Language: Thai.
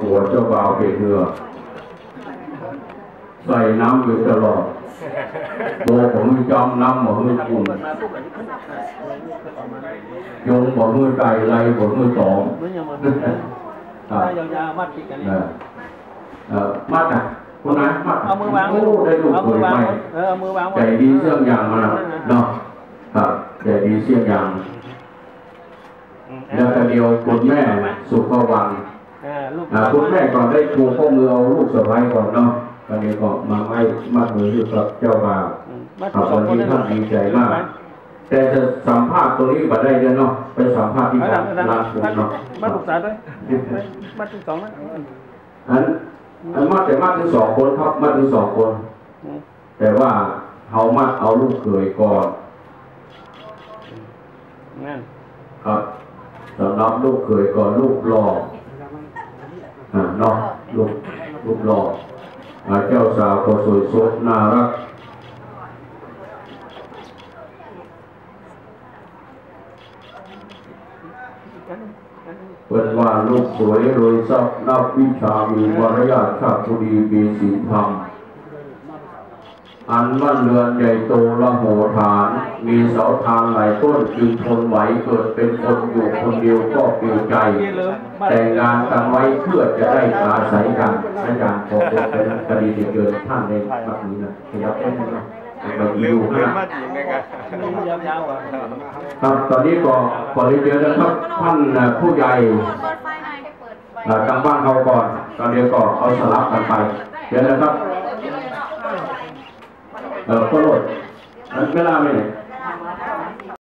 ผัวเจ้าบ่าวเป็นเรือใส่น้ำอยู่ตลอดตัวผมมีจอมน้ำบ่มือคุณยงบ่มือไก่ไรบ่มือสองเหมือนอย่างมันครับถ้ายาวๆมัดติดกันนี่เออเออมัดอะคุณนายมัดเอามือวางโอ้ได้ลูกเอาเคมือยวางไหมเออเอามือวางไว้ใจดีเสี่ยงอย่างมาแล้วเนาะครับใจดีเสี่ยงอย่างอืมแล้วก็เดียวคุณแม่สุขวังเออลูกอ่า คุณแม่ก่อนได้ชูข้อมือเอาลูกสะใภ้ก่อนเนาะตอนนี้ก็มาไม่มัดมืออยู่กับเจ้าบ่าวอืมมัดครับสอวังนคนนี้นั่นท่านดีใจมาก แต่จะสัมภาษณ์ตรงนี้มาได้เด้อเนาะไปสัมภาษณ์ที่มัดร้านมัดร้านคุณเนาะมัดลูกสาวด้วยมัดที่สองนะอันอันมัดแต่มัดถึงสองคนครับมัดถึงสองคนอืมแต่ว่าเขามัดเอาลูกเขยก่อนนั่นครับสำหรับลูกเขยก่อนลูกรออ่า เนาะลูกลูกรออ่าเจ้าสาวก็สวยสดน่ารักเปิดว่าลูกสวยรวยทรัพย์นับวิชามีวรยาชาติบุรีมีศีลธรรมอันมั่นเรือนใหญ่โตละโหฐาาทางหลายต้นจึงทนไหวเกิดเป็นคนอยู่คนเดียวก็เปลี่ยวใจ แต่งงานกันไว้เพื่อจะได้อาศัยกันอาจารย์ขอเป็นคดีที่เกิดท่านในแบบนี้นะขยับไปนิดหนึงเราอยู่ข้างยาวๆอะครับตอนนี้ก็ขอเรียนเชิญนะครับท่านผู้ใหญ่เปิดไฟหน่อยเปิดเอ่อทางบ้านเขาก่อนตอนเดียวก็เอาสลับกันไปเดี๋ยวนะครับเออก็โหลดมันเวลาไม่ไหน